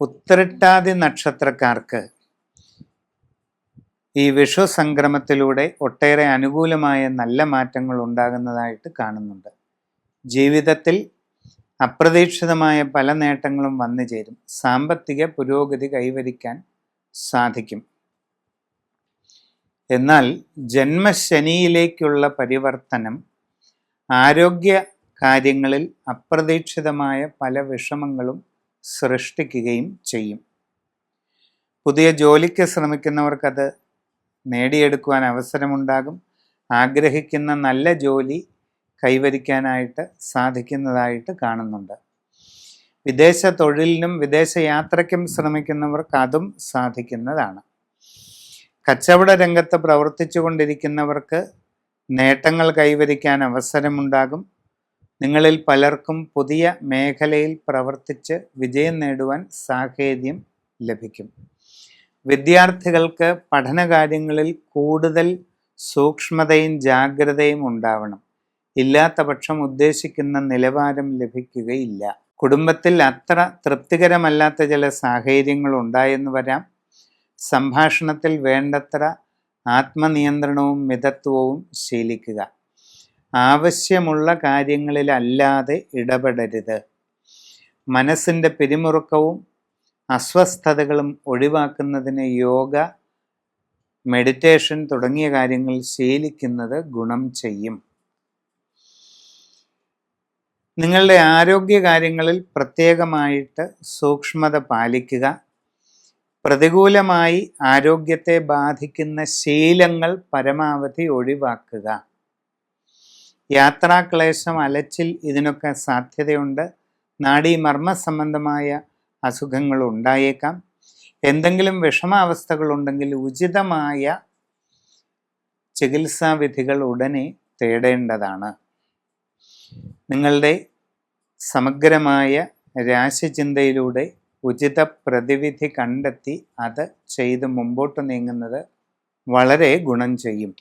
ഉത്തരട്ടാതി നക്ഷത്രക്കാർക്ക് ഈ വിഷു സംക്രമത്തിലൂടെ ഒട്ടേറെ അനുകൂലമായ നല്ല മാറ്റങ്ങൾ ഉണ്ടാകുന്നതായിട്ട് കാണുന്നുണ്ട്. ജീവിതത്തിൽ അപ്രതീക്ഷിതമായ പല നേട്ടങ്ങളും വന്നു ചേരും. സാമ്പത്തിക പുരോഗതി കൈവരിക്കാൻ സാധിക്കും. എന്നാൽ ജന്മശനിയിലേക്കുള്ള പരിവർത്തനം ആരോഗ്യ കാര്യങ്ങളിൽ അപ്രതീക്ഷിതമായ പല വിഷമങ്ങളും സൃഷ്ടിക്കുകയും ചെയ്യും. പുതിയ ജോലിക്ക് ശ്രമിക്കുന്നവർക്കത് നേടിയെടുക്കുവാൻ അവസരമുണ്ടാകും. ആഗ്രഹിക്കുന്ന നല്ല ജോലി കൈവരിക്കാനായിട്ട് സാധിക്കുന്നതായിട്ട് കാണുന്നുണ്ട്. വിദേശ തൊഴിലിനും വിദേശ യാത്രയ്ക്കും ശ്രമിക്കുന്നവർക്ക് അതും സാധിക്കുന്നതാണ്. കച്ചവട രംഗത്ത് പ്രവർത്തിച്ചു കൊണ്ടിരിക്കുന്നവർക്ക് നേട്ടങ്ങൾ കൈവരിക്കാൻ അവസരമുണ്ടാകും. നിങ്ങളിൽ പലർക്കും പുതിയ മേഖലയിൽ പ്രവർത്തിച്ച് വിജയം നേടുവാൻ സാഹചര്യം ലഭിക്കും. വിദ്യാർത്ഥികൾക്ക് പഠനകാര്യങ്ങളിൽ കൂടുതൽ സൂക്ഷ്മതയും ജാഗ്രതയും ഉണ്ടാവണം. ഇല്ലാത്ത പക്ഷം ഉദ്ദേശിക്കുന്ന നിലവാരം ലഭിക്കുകയില്ല. കുടുംബത്തിൽ അത്ര തൃപ്തികരമല്ലാത്ത ചില സാഹചര്യങ്ങൾ ഉണ്ടായെന്ന് വരാം. സംഭാഷണത്തിൽ വേണ്ടത്ര ആത്മനിയന്ത്രണവും മിതത്വവും ശീലിക്കുക. ആവശ്യമുള്ള കാര്യങ്ങളിലല്ലാതെ ഇടപെടരുത്. മനസ്സിന്റെ പിരിമുറുക്കവും അസ്വസ്ഥതകളും ഒഴിവാക്കുന്നതിന് യോഗ മെഡിറ്റേഷൻ തുടങ്ങിയ കാര്യങ്ങൾ ശീലിക്കുന്നത് ഗുണം ചെയ്യും. നിങ്ങളുടെ ആരോഗ്യ കാര്യങ്ങളിൽ പ്രത്യേകമായിട്ട് സൂക്ഷ്മത പാലിക്കുക. പ്രതികൂലമായി ആരോഗ്യത്തെ ബാധിക്കുന്ന ശീലങ്ങൾ പരമാവധി ഒഴിവാക്കുക. യാത്രാക്ലേശം അലച്ചിൽ ഇതിനൊക്കെ സാധ്യതയുണ്ട്. നാഡീമർമ്മ സംബന്ധമായ അസുഖങ്ങൾ ഉണ്ടായേക്കാം. എന്തെങ്കിലും വിഷമാവസ്ഥകളുണ്ടെങ്കിൽ ഉചിതമായ ചികിത്സാവിധികൾ ഉടനെ തേടേണ്ടതാണ്. നിങ്ങളുടെ സമഗ്രമായ രാശിചിന്തയിലൂടെ ഉചിത പ്രതിവിധി കണ്ടെത്തി അത് ചെയ്ത് മുമ്പോട്ട് നീങ്ങുന്നത് വളരെ ഗുണം ചെയ്യും.